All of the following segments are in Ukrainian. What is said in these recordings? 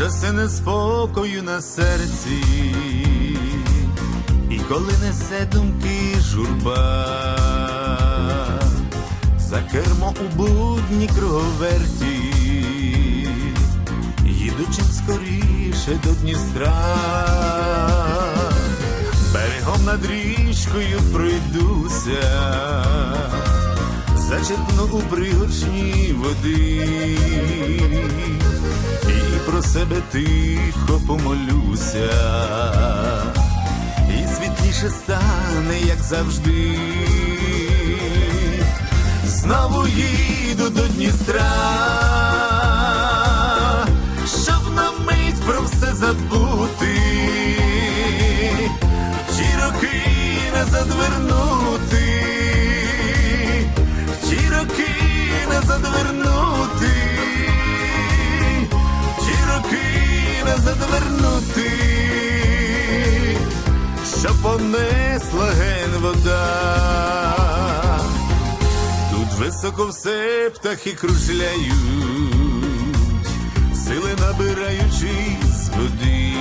часи неспокою на серці, і коли несе думки журба, за кермо у будні круговерті, їду чим скоріше до Дністра, берегом над річкою пройдуся, зачерпну у пригоршні води себе тихо помолюся, і світліше стане, як завжди. Знову їду до Дністра, що понесла вода. Тут високо все птахи кружляють, сили набираючи з води,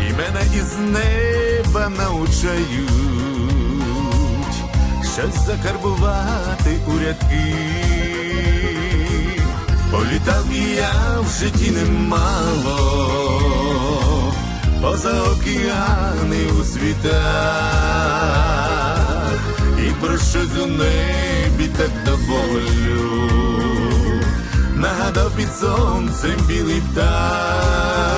і мене із неба научають щось закарбувати у рядки. Політав я в житті немало, поза океани у світах, і про щось у небі так до нагадав під сонцем білий птах,